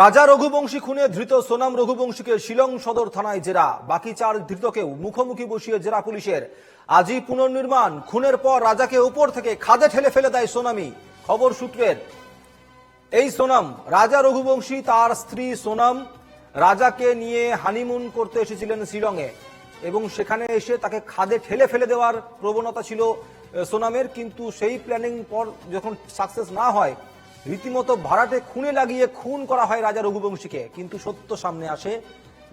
রাজা রঘুবংশী খুনে ধৃত সোনাম রঘুবংশীকে শিলং সদর থানায় জেরা। বাকি চার ধৃতকেও মুখোমুখি বসিয়ে জেরা পুলিশের। আজই পুনর্নির্মাণ, খুনের পর রাজাকে উপর থেকে খাদে ঠেলে ফেলে দেয় সোনামি। খবর সূত্রের। এই সোনাম, রাজা রঘুবংশী, তার স্ত্রী সোনাম, রাজাকে নিয়ে হানিমুন করতে এসেছিলেন শিলংয়ে। এবং সেখানে এসে তাকে খাদে ঠেলে ফেলে দেওয়ার প্রবণতা ছিল সোনামের। কিন্তু সেই প্ল্যানিং পর যখন সাকসেস না হয় রীতিমতো ভাড়াটে খুনে লাগিয়ে খুন করা হয় রাজা রঘুবংশীকে। কিন্তু সত্য সামনে আসে,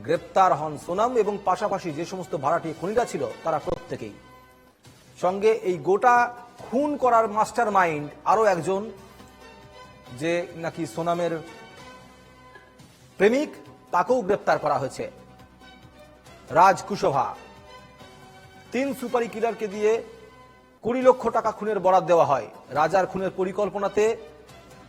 গ্রেপ্তার হন সোনাম এবং পাশাপাশি যে সমস্ত ভাড়াটে খুনিরা ছিল, তারা প্রত্যেকেই। সঙ্গে এই গোটা খুন করার মাস্টার মাইন্ড আরও একজন, যে নাকি সোনামের প্রেমিক, তাকেও গ্রেপ্তার করা হয়েছে। রাজ কুশোভা তিন সুপারি কিলারকে দিয়ে কুড়ি লক্ষ টাকা খুনের বরাদ দেওয়া হয়। রাজার খুনের পরিকল্পনাতে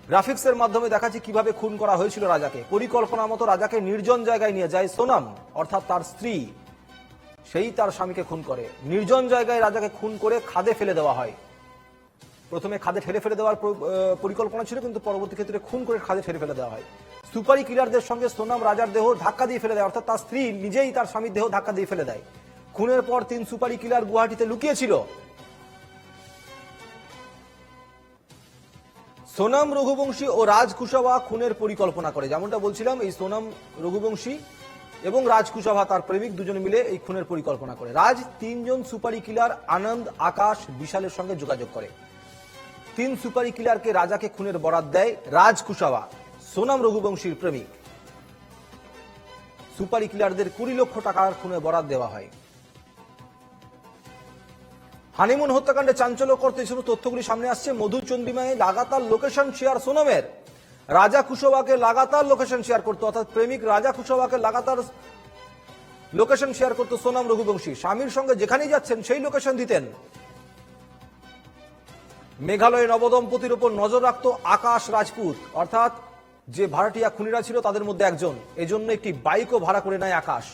গ্রাফিক্সের মাধ্যমে দেখাচ্ছে কীভাবে খুন করা হয়েছিল রাজাকে। পরিকল্পনা মতো রাজাকে নির্জন জায়গায় নিয়ে যায় সোনাম, অর্থাৎ তার স্ত্রী। সেই তার স্বামীকে খুন করে। নির্জন জায়গায় রাজাকে খুন করে খাদে ফেলে দেওয়া হয়। প্রথমে খাদে ঠেলে ফেলে দেওয়ার পরিকল্পনা ছিল, কিন্তু পরবর্তী ক্ষেত্রে খুন করে খাদে ঠেলে ফেলে দেওয়া হয়। সুপারি কিলারদের সঙ্গে সোনাম রাজার দেহ ধাক্কা দিয়ে ফেলে দেয়, অর্থাৎ তার স্ত্রী নিজেই তার স্বামীর দেহ ধাক্কা দিয়ে ফেলে দেয়। খুনের পর তিন সুপারি কিলার গুয়াহাটিতে লুকিয়েছিল। সোনাম রঘুবংশী ও রাজ কুশাভা খুনের পরিকল্পনা করে। যেমনটা বলছিলাম, এই সোনাম রঘুবংশী এবং রাজ কুশাভা তার প্রেমিক দুজন মিলে এই খুনের পরিকল্পনা করে। রাজ তিনজন সুপারি কিলার আনন্দ, আকাশ, বিশালের সঙ্গে যোগাযোগ করে। তিন সুপারি কিলারকে রাজাকে খুনের বরাত দেয় রাজ কুশাওয়া, সোনাম রঘুবংশীর প্রেমিক। সুপারি কিলারদের কুড়ি লক্ষ টাকার খুনে বরাত দেওয়া হয়। হানিমুন হত্যাকাণ্ডে চাঞ্চল্য করতে এই সমস্ত তথ্যগুলি সামনে আসছে। মধু চন্দ্রিমায় লাগাতার লোকেশন শেয়ার সোনামের। রাজা কুশোভাকে লাগাতার লোকেশন শেয়ার করতো, অর্থাৎ প্রেমিক রাজা কুশোভাকে লাগাতার লোকেশন শেয়ার করতো সোনাম রঘুবংশী। স্বামীর সঙ্গে যেখানেই যাচ্ছেন, সেই লোকেশন দিতেন। মেঘালয়ে নবদম্পতির উপর নজর রাখত আকাশ রাজপুত। অর্থাৎ যে ভাড়াটিয়া খুনিরা ছিল, তাদের মধ্যে একজন। এজন্য একটি বাইকও ভাড়া করে নেয় আকাশ।